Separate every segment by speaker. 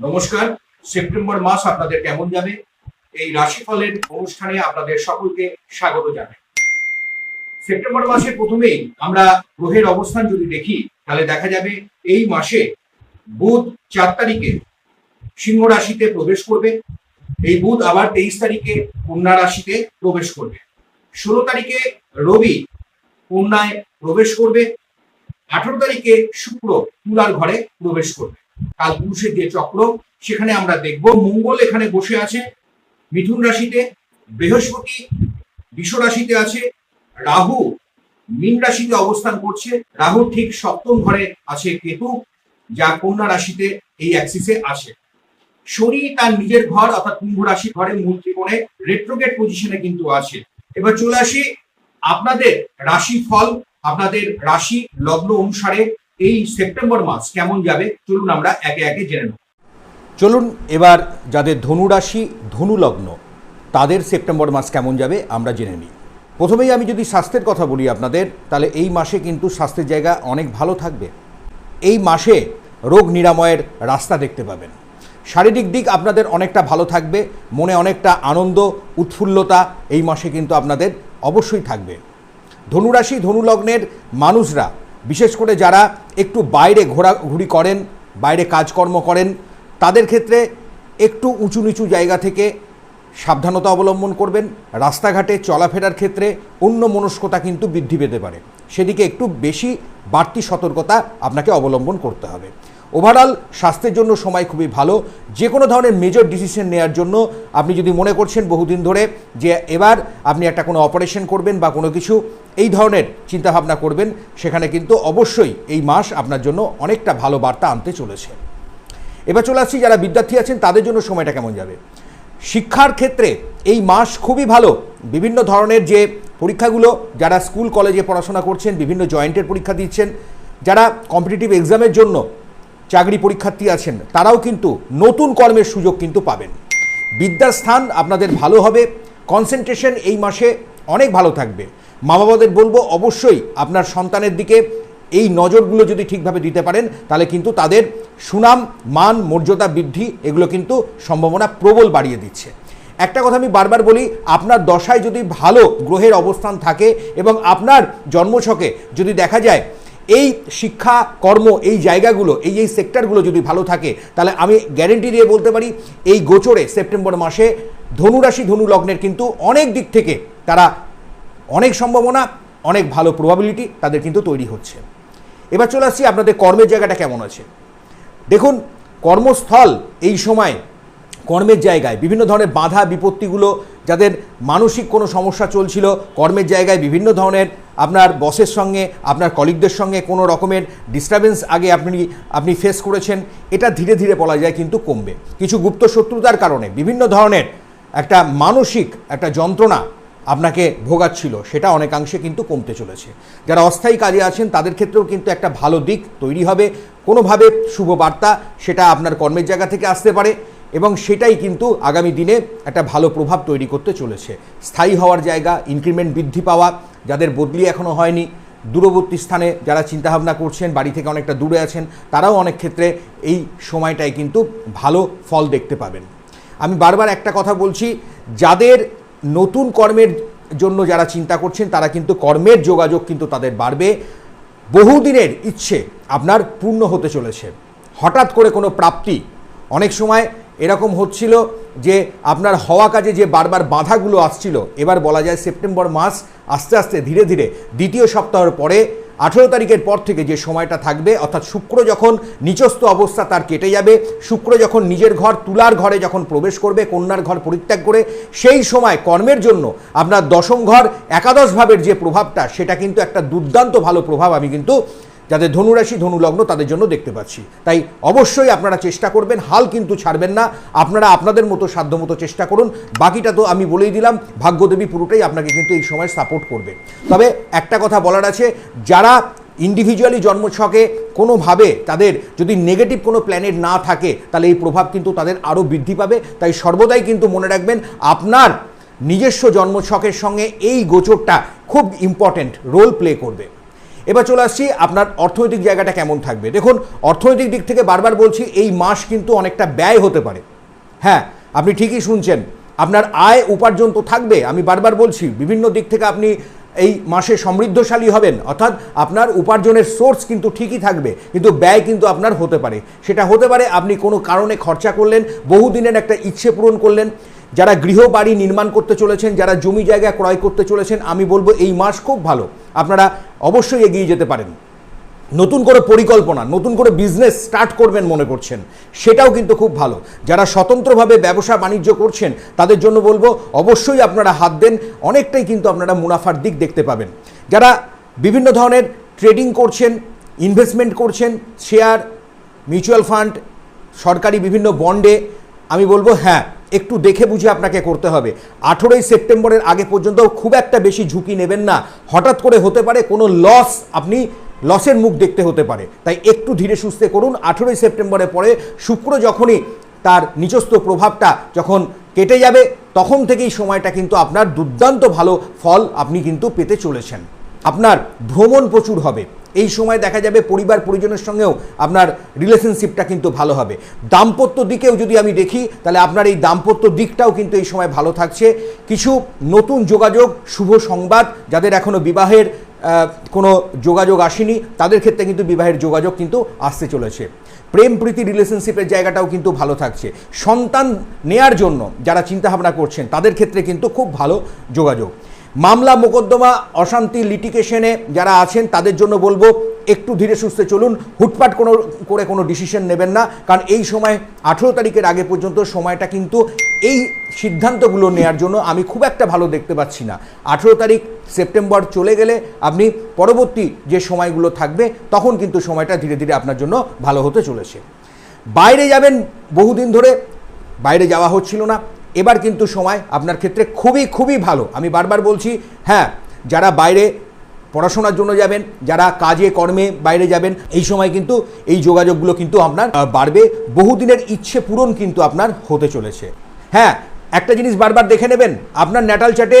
Speaker 1: নমস্কার। সেপ্টেম্বর মাস আপনাদের কেমন যাবে? এই রাশিফলের অনুষ্ঠানে আপনাদের সকলকে স্বাগত জানাই। সেপ্টেম্বর মাসের প্রথমেই আমরা গ্রহের অবস্থান যদি দেখি, তাহলে দেখা যাবে এই মাসে বুধ চার তারিখে সিংহ রাশিতে প্রবেশ করবে। এই বুধ আবার তেইশ তারিখে কন্যা রাশিতে প্রবেশ করবে। ষোলো তারিখে রবি কন্যায় প্রবেশ করবে। আঠারো তারিখে শুক্র তুলার ঘরে প্রবেশ করবে। কাল পুরুষের যে চক্র, সেখানে আমরা দেখব। মঙ্গল এখানে বসে আছে, মিথুন রাশিতে, বৃহস্পতি বিষ রাশিতে আছে, রাহু মীন রাশিতে অবস্থান করছে। রাহু ঠিক সপ্তম ঘরে আছে কেতু, যা কন্যা রাশিতে এই অ্যাক্সিসে আছে। শনি তার নিজের ঘর, অর্থাৎ কুম্ভ রাশি ঘরে মূল ত্রিকোণে রেট্রোগেট পজিশনে কিন্তু আছে। এবার চলে আসি আপনাদের রাশি ফল আপনাদের রাশি লগ্ন অনুসারে। এই সেপ্টেম্বর মাস কেমন যাবে? চলুন আমরা একে একে জেনে নেব।
Speaker 2: চলুন এবার যাদের ধনুরাশি ধনুলগ্ন তাদের সেপ্টেম্বর মাস কেমন যাবে আমরা জেনে নিই। প্রথমেই আমি যদি স্বাস্থ্যের কথা বলি আপনাদের, তাহলে এই মাসে কিন্তু স্বাস্থ্যের জায়গা অনেক ভালো থাকবে। এই মাসে রোগ নিরাময়ের রাস্তা দেখতে পাবেন। শারীরিক দিক আপনাদের অনেকটা ভালো থাকবে, মনে অনেকটা আনন্দ, উৎফুল্লতা এই মাসে কিন্তু আপনাদের অবশ্যই থাকবে। ধনুরাশি ধনুলগ্নের মানুষরা বিশেষ করে যারা একটু বাইরে ঘোরাঘুরি করেন, বাইরে কাজকর্ম করেন, তাদের ক্ষেত্রে একটু উঁচু নিচু জায়গা থেকে সাবধানতা অবলম্বন করবেন। রাস্তাঘাটে চলাফেরার ক্ষেত্রে অন্য মনস্কতা কিন্তু বৃদ্ধি পেতে পারে। সেদিকে একটু বেশি বাড়তি সতর্কতা আপনাকে অবলম্বন করতে হবে। ওভারঅল স্বাস্থ্যের জন্য সময় খুবই ভালো। যে কোনো ধরনের মেজর ডিসিশন নেওয়ার জন্য আপনি যদি মনে করছেন বহুদিন ধরে যে এবার আপনি একটা কোনো অপারেশন করবেন বা কোনো কিছু, এই ধরনের চিন্তাভাবনা করবেন, সেখানে কিন্তু অবশ্যই এই মাস আপনার জন্য অনেকটা ভালো বার্তা আনতে চলেছে। এবার চলে আসছি, যারা বিদ্যার্থী আছেন, তাদের জন্য সময়টা কেমন যাবে? শিক্ষার ক্ষেত্রে এই মাস খুবই ভালো। বিভিন্ন ধরনের যে পরীক্ষাগুলো, যারা স্কুল, কলেজে পড়াশোনা করছেন, বিভিন্ন জয়েন্টের পরীক্ষা দিচ্ছেন, যারা কম্পিটিটিভ এক্সামের জন্য চাকরি পরীক্ষার্থী আছেন, তারাও কিন্তু নতুন কর্মের সুযোগ কিন্তু পাবেন। বিদ্যার স্থান আপনাদের ভালো হবে কনসেন্ট্রেশন এই মাসে অনেক ভালো থাকবে। মা বাবাদের বলব, অবশ্যই আপনার সন্তানের দিকে এই নজরগুলো যদি ঠিকভাবে দিতে পারেন, তাহলে কিন্তু তাদের সুনাম, মান, মর্যাদা বৃদ্ধি, এগুলো কিন্তু সম্ভাবনা প্রবল বাড়িয়ে দিচ্ছে। একটা কথা আমি বারবার বলি, আপনার দশায় যদি ভালো গ্রহের অবস্থান থাকে এবং আপনার জন্মছকে যদি দেখা যায় এই শিক্ষা, কর্ম এই জায়গাগুলো, এই এই সেক্টরগুলো যদি ভালো থাকে, তাহলে আমি গ্যারেন্টি দিয়ে বলতে পারি, এই গোচরে সেপ্টেম্বর মাসে ধনুরাশি ধনু লগ্নের কিন্তু অনেক দিক থেকে তারা অনেক সম্ভাবনা, অনেক ভালো প্রবাবিলিটি তাদের কিন্তু তৈরি হচ্ছে। এবার চলে আসছি আপনাদের কর্মের জায়গাটা কেমন আছে? দেখুন, কর্মস্থল এই সময় কর্মের জায়গায় বিভিন্ন ধরনের বাধা বিপত্তিগুলো যাদের মানসিক কোনো সমস্যা চলছিল, কর্মের জায়গায় বিভিন্ন ধরনের আপনার বসের সঙ্গে, আপনার কলিগদের সঙ্গে কোনো রকমের ডিস্টারবেন্স আগে আপনি আপনি ফেস করেছেন, এটা ধীরে ধীরে বলা যায় কিন্তু কমবে। কিছু গুপ্ত শত্রুতার কারণে বিভিন্ন ধরনের একটা মানসিক একটা যন্ত্রণা আপনাকে ভোগাচ্ছিল, সেটা অনেকাংশে কিন্তু কমতে চলেছে। যারা অস্থায়ী কাজে আছেন, তাদের ক্ষেত্রেও কিন্তু একটা ভালো দিক তৈরি হবে। কোনোভাবে শুভ বার্তা, সেটা আপনার কর্মের জায়গা থেকে আসতে পারে। এবং সেটাই কিন্তু আগামী দিনে একটা ভালো প্রভাব তৈরি করতে চলেছে। স্থায়ী হওয়ার জায়গা ইনক্রিমেন্ট বৃদ্ধি পাওয়া, যাদের বদলি এখনও হয়নি, দূরবর্তী স্থানে যারা চিন্তাভাবনা করছেন, বাড়ি থেকে অনেকটা দূরে আছেন, তারাও অনেক ক্ষেত্রে এই সময়টায় কিন্তু ভালো ফল দেখতে পাবেন। আমি বারবার একটা কথা বলছি, যাদের নতুন কর্মের জন্য যারা চিন্তা করছেন, তারা কিন্তু কর্মের যোগাযোগ কিন্তু তাদের বাড়বে। বহুদিনের ইচ্ছে আপনার পূর্ণ হতে চলেছে। হঠাৎ করে কোনো প্রাপ্তি, অনেক সময় এরকম হচ্ছিল যে আপনার হওয়া কাজে যে বারবার বাধাগুলো আসছিল, এবার বলা যায় সেপ্টেম্বর মাস আস্তে আস্তে ধীরে ধীরে দ্বিতীয় সপ্তাহের পরে আঠেরো তারিখের পর থেকে যে সময়টা থাকবে, অর্থাৎ শুক্র যখন নিচস্থ অবস্থা তার কেটে যাবে, শুক্র যখন নিজের ঘর তুলার ঘরে যখন প্রবেশ করবে, কন্যার ঘর পরিত্যাগ করে, সেই সময় কর্মের জন্য আপনার দশম ঘর একাদশ ভাবের যে প্রভাবটা, সেটা কিন্তু একটা দুর্দান্ত ভালো প্রভাব আমি কিন্তু যাদের ধনুরাশি, ধনুলগ্ন, তাদের জন্য দেখতে পাচ্ছি। তাই অবশ্যই আপনারা চেষ্টা করবেন, হাল কিন্তু ছাড়বেন না। আপনারা আপনাদের মতো সাধ্যমতো চেষ্টা করুন। বাকিটা তো আমি বলেই দিলাম, ভাগ্যদেবী পুরোটাই আপনাকে কিন্তু এই সময় সাপোর্ট করবে। তবে একটা কথা বলার আছে, যারা ইন্ডিভিজুয়ালি জন্মছকে কোনোভাবে তাদের যদি নেগেটিভ কোনো প্ল্যানেট না থাকে, তাহলে এই প্রভাব কিন্তু তাদের আরও বৃদ্ধি পাবে। তাই সর্বদাই কিন্তু মনে রাখবেন, আপনার নিজস্ব জন্মছকের সঙ্গে এই গোচরটা খুব ইম্পর্ট্যান্ট রোল প্লে করবে। এবার চলে আসছি আপনার অর্থনৈতিক জায়গাটা কেমন থাকবে। দেখুন, অর্থনৈতিক দিক থেকে বারবার বলছি, এই মাস কিন্তু অনেকটা ব্যয় হতে পারে। হ্যাঁ আপনি ঠিকই শুনছেন। আপনার আয় উপার্জন তো থাকবে, আমি বারবার বলছি, বিভিন্ন দিক থেকে আপনি এই মাসে সমৃদ্ধশালী হবেন। অর্থাৎ আপনার উপার্জনের সোর্স কিন্তু ঠিকই থাকবে, কিন্তু ব্যয় কিন্তু আপনার হতে পারে। সেটা হতে পারে আপনি কোনো কারণে খরচা করলেন, বহুদিনের একটা ইচ্ছে পূরণ করলেন, যারা গৃহ বাড়ি নির্মাণ করতে চলেছেন, যারা জমি জায়গা ক্রয় করতে চলেছেন, আমি বলব এই মাস খুব ভালো। আপনারা অবশ্যই এগিয়ে যেতে পারেন। নতুন করে পরিকল্পনা, নতুন করে বিজনেস স্টার্ট করবেন মনে করছেন। সেটাও কিন্তু খুব ভালো। যারা স্বতন্ত্রভাবে ব্যবসা বাণিজ্য করছেন, তাদের জন্য বলব, অবশ্যই আপনারা হাত দেন, অনেকটাই কিন্তু আপনারা মুনাফার দিক দেখতে পাবেন। যারা বিভিন্ন ধরনের ট্রেডিং করছেন ইনভেস্টমেন্ট করছেন শেয়ার মিউচুয়াল ফান্ড সরকারি বিভিন্ন বন্ডে আমি বলব হ্যাঁ একটু দেখে বুঝে আপনাকে করতে হবে। আঠেরোই সেপ্টেম্বরের আগে পর্যন্ত খুব একটা বেশি ঝুঁকি নেবেন না। হঠাৎ করে হতে পারে কোনো লস আপনি লসের মুখ দেখতে হতে পারে। তাই একটু ধীরে সুস্থে করুন। আঠেরোই সেপ্টেম্বরের পরে শুক্র যখনই তার নিজস্ব প্রভাবটা যখন কেটে যাবে, তখন থেকেই সময়টা কিন্তু আপনার দুর্দান্ত ভালো ফল আপনি কিন্তু পেতে চলেছেন। আপনার ভ্রমণ প্রচুর হবে। এই সময় দেখা যাবে পরিবার পরিজনের সঙ্গেও আপনার রিলেশনশিপটা কিন্তু ভালো হবে। দাম্পত্য দিকেও যদি আমি দেখি, তাহলে আপনার এই দাম্পত্য দিকটাও কিন্তু এই সময় ভালো থাকছে। কিছু নতুন যোগাযোগ, শুভ সংবাদ, যাদের এখনও বিবাহের কোনো যোগাযোগ আসেনি। তাদের ক্ষেত্রে কিন্তু বিবাহের যোগাযোগ কিন্তু আসতে চলেছে। প্রেম প্রীতি রিলেশনশিপের জায়গাটাও কিন্তু ভালো থাকছে। সন্তান নেয়ার জন্য যারা চিন্তাভাবনা করছেন, তাদের ক্ষেত্রে কিন্তু খুব ভালো যোগাযোগ। মামলা, মোকদ্দমা, অশান্তি লিটিকেশনে যারা আছেন, তাদের জন্য বলব, একটু ধীরে সুস্থে চলুন। হুটপাট কোনো, করে কোনো ডিসিশন নেবেন না। কারণ এই সময় আঠেরো তারিখের আগে পর্যন্ত সময়টা কিন্তু এই সিদ্ধান্তগুলো নেয়ার জন্য আমি খুব একটা ভালো দেখতে পাচ্ছি না। আঠেরো তারিখ সেপ্টেম্বর চলে গেলে আপনি পরবর্তী যে সময়গুলো থাকবে, তখন কিন্তু সময়টা ধীরে ধীরে আপনার জন্য ভালো হতে চলেছে। বাইরে যাবেন বহুদিন ধরে, বাইরে যাওয়া হচ্ছিল না। এবার কিন্তু সময় আপনার ক্ষেত্রে খুবই খুবই ভালো। আমি বারবার বলছি হ্যাঁ যারা বাইরে পড়াশোনার জন্য যাবেন, যারা কাজে, কর্মে বাইরে যাবেন, এই সময় কিন্তু এই যোগাযোগগুলো কিন্তু আপনার বাড়বে। বহুদিনের ইচ্ছে পূরণ কিন্তু আপনার হতে চলেছে। হ্যাঁ একটা জিনিস বারবার দেখে নেবেন, আপনার ন্যাটাল চার্টে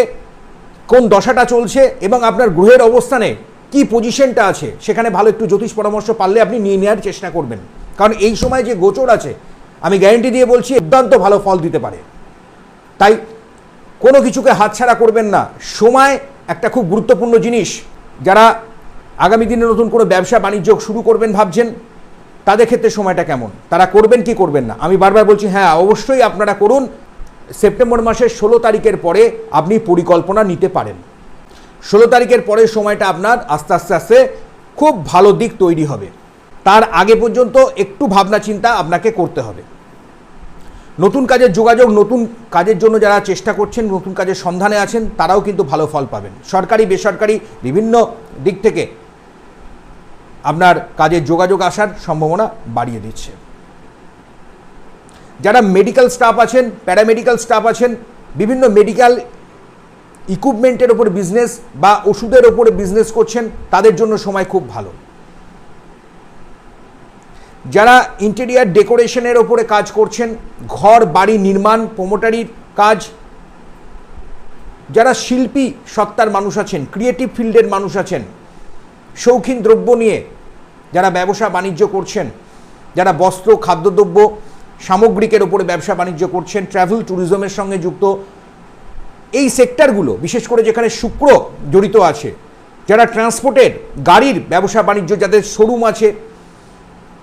Speaker 2: কোন দশাটা চলছে এবং আপনার গ্রহের অবস্থানে কি পজিশনটা আছে, সেখানে ভালো একটু জ্যোতিষ পরামর্শ পারলে আপনি নিয়ে নেওয়ার চেষ্টা করবেন। কারণ এই সময় যে গোচর আছে, আমি গ্যারেন্টি দিয়ে বলছি, দুর্দান্ত ভালো ফল দিতে পারে। তাই কোনো কিছুকে হাতছাড়া করবেন না। সময় একটা খুব গুরুত্বপূর্ণ জিনিস। যারা আগামী দিনে নতুন কোনো ব্যবসা, বাণিজ্য শুরু করবেন ভাবছেন, তাদের ক্ষেত্রে সময়টা কেমন? তারা করবেন কি করবেন না? আমি বারবার বলছি হ্যাঁ অবশ্যই আপনারা করুন। সেপ্টেম্বর মাসের ষোলো তারিখের পরে আপনি পরিকল্পনা নিতে পারেন। ষোলো তারিখের পরের সময়টা আপনার আস্তে আস্তে আস্তে খুব ভালো দিক তৈরি হবে। তার আগে পর্যন্ত একটু ভাবনা চিন্তা আপনাকে করতে হবে। নতুন কাজের যোগাযোগ, নতুন কাজের জন্য যারা চেষ্টা করছেন, নতুন কাজের সন্ধানে আছেন, তারাও কিন্তু ভালো ফল পাবেন। সরকারি, বেসরকারি বিভিন্ন দিক থেকে আপনার কাজের যোগাযোগ আসার সম্ভাবনা বাড়িয়ে দিচ্ছে। যারা মেডিকেল স্টাফ আছেন প্যারামেডিক্যাল স্টাফ আছেন, বিভিন্ন মেডিকেল ইকুইপমেন্টের ওপর বিজনেস বা ওষুধের ওপরে বিজনেস করছেন, তাদের জন্য সময় খুব ভালো। যারা ইন্টেরিয়ার ডেকোরেশনের ওপরে কাজ করছেন, ঘর, বাড়ি নির্মাণ প্রোমোটারির কাজ, যারা শিল্পী, সত্তার মানুষ আছেন ক্রিয়েটিভ ফিল্ডের মানুষ আছেন, শৌখিন দ্রব্য নিয়ে যারা ব্যবসা বাণিজ্য করছেন, যারা বস্ত্র, খাদ্যদ্রব্য সামগ্রিকের ওপরে ব্যবসা বাণিজ্য করছেন ট্রাভেল ট্যুরিজমের সঙ্গে যুক্ত। এই সেক্টরগুলো বিশেষ করে যেখানে শুক্র জড়িত আছে, যারা ট্রান্সপোর্টের গাড়ির ব্যবসা বাণিজ্য, যাদের শোরুম আছে,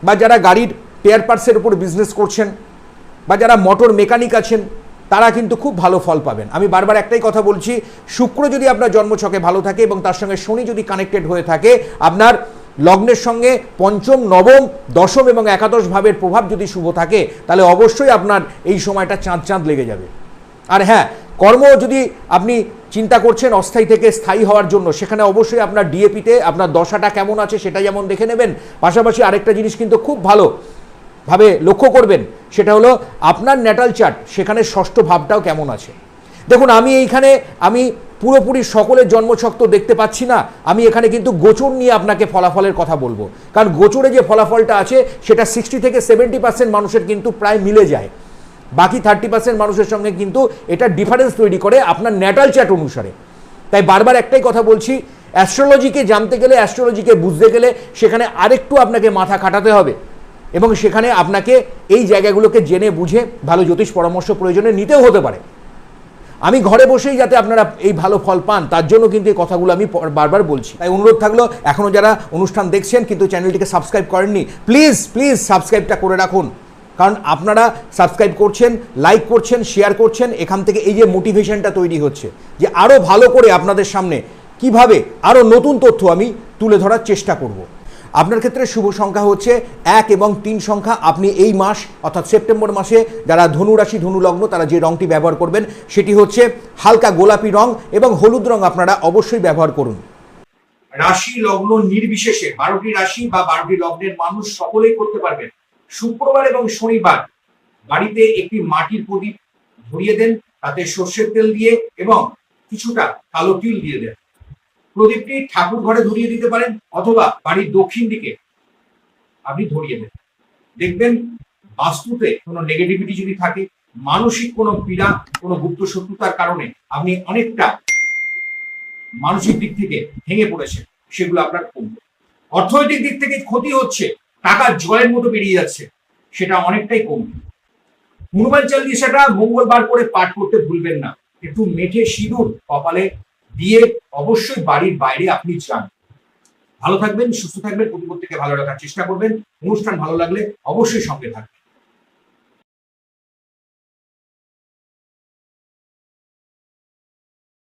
Speaker 2: বা যারা গাড়ির পেয়ার পার্টসের উপর বিজনেস করছেন, বা যারা মোটর মেকানিক আছেন, তারা কিন্তু খুব ভালো ফল পাবেন। আমি বারবার একটাই কথা বলছি, শুক্র যদি আপনার জন্মছকে ভালো থাকে এবং তার সঙ্গে শনি যদি কানেক্টেড হয়ে থাকে, আপনার লগ্নের সঙ্গে পঞ্চম, নবম, দশম এবং একাদশ ভাবের প্রভাব যদি শুভ থাকে, তাহলে অবশ্যই আপনার এই সময়টা চাঁদ চাঁদ লেগে যাবে। আর হ্যাঁ কর্ম যদি আপনি চিন্তা করছেন অস্থায়ী থেকে স্থায়ী হওয়ার জন্য, সেখানে অবশ্যই আপনার ডিএপিতে আপনার দশাটা কেমন আছে সেটা যেমন দেখে নেবেন। পাশাপাশি আরেকটা জিনিস কিন্তু খুব ভালো ভাবে লক্ষ্য করবেন, সেটা হলো আপনার ন্যাটাল চার্ট সেখানে ষষ্ঠ ভাবটাও কেমন আছে। দেখুন, আমি এইখানে, আমি পুরোপুরি সকলের জন্মছক তো দেখতে পাচ্ছি না। আমি এখানে কিন্তু গোচর নিয়ে আপনাকে ফলাফলের কথা বলব। কারণ গোচরে যে ফলাফলটা আছে, সেটা সিক্সটি থেকে সেভেন্টি পার্সেন্ট মানুষের কিন্তু প্রায় মিলে যায়। বাকি থার্টি পার্সেন্ট মানুষের সঙ্গে কিন্তু এটা ডিফারেন্স তৈরি করে আপনার ন্যাটাল চ্যাট অনুসারে। তাই বারবার একটাই কথা বলছি অ্যাস্ট্রোলজিকে জানতে গেলে অ্যাস্ট্রোলজিকে বুঝতে গেলে সেখানে আরেকটু আপনাকে মাথা খাটাতে হবে। এবং সেখানে আপনাকে এই জায়গাগুলোকে জেনে বুঝে ভালো জ্যোতিষ পরামর্শ প্রয়োজনে নিতেও হতে পারে। আমি ঘরে বসেই যাতে আপনারা এই ভালো ফল পান, তার জন্য কিন্তু এই কথাগুলো আমি বারবার বলছি। তাই অনুরোধ থাকল এখনও যারা অনুষ্ঠান দেখছেন কিন্তু চ্যানেলটিকে সাবস্ক্রাইব করেননি, প্লিজ প্লিজ সাবস্ক্রাইবটা করে রাখুন। কারণ আপনারা সাবস্ক্রাইব করছেন, লাইক করছেন, শেয়ার করছেন, এখান থেকে এই যে মোটিভেশনটা তৈরি হচ্ছে, যে আরও ভালো করে আপনাদের সামনে কীভাবে আরও নতুন তথ্য আমি তুলে ধরার চেষ্টা করব। আপনার ক্ষেত্রে শুভ সংখ্যা হচ্ছে এক এবং তিন সংখ্যা। আপনি এই মাস, অর্থাৎ সেপ্টেম্বর মাসে যারা ধনু রাশি, ধনু তারা যে রংটি ব্যবহার করবেন, সেটি হচ্ছে হালকা গোলাপি রং এবং হলুদ রং আপনারা অবশ্যই ব্যবহার করুন।
Speaker 1: রাশি লগ্ন নির্বিশেষে, বারোটি রাশি বা বারোটি লগ্নের মানুষ সকলেই করতে পারবেন। শুক্রবার এবং শনিবার বাড়িতে একটি মাটির প্রদীপ ধরিয়ে দেন, তাতে সর্ষের তেল দিয়ে এবং কিছুটা কালো তিল দিয়ে দেন। প্রদীপটি ঠাকুর ঘরে ধরিয়ে দিতে পারেন অথবা বাড়ির দক্ষিণ দিকে আপনি ধরিয়ে দেন দেখবেন বাস্তুতে কোনো নেগেটিভিটি যদি থাকে, মানসিক কোনো পীড়া, কোনো গুপ্ত শত্রুতার কারণে আপনি অনেকটা মানসিক দিক থেকে ভেঙে পড়েছেন, সেগুলো আপনার কমবে। অর্থনৈতিক দিক থেকে ক্ষতি হচ্ছে, টাকা জলের মতো বেরিয়ে যাচ্ছে, সেটা অনেকটাই কমবে। হনুমান চালিশাটা মঙ্গলবার করে পাঠ করতে ভুলবেন না। একটু মেঠে সিঁদুর কপালে দিয়ে অবশ্যই বাড়ির বাইরে আপনি যান ভালো থাকবেন, সুস্থ থাকবেন প্রতিপত্তিকে ভালো রাখার চেষ্টা করবেন। অনুষ্ঠান ভালো লাগলে অবশ্যই সঙ্গে থাকবেন।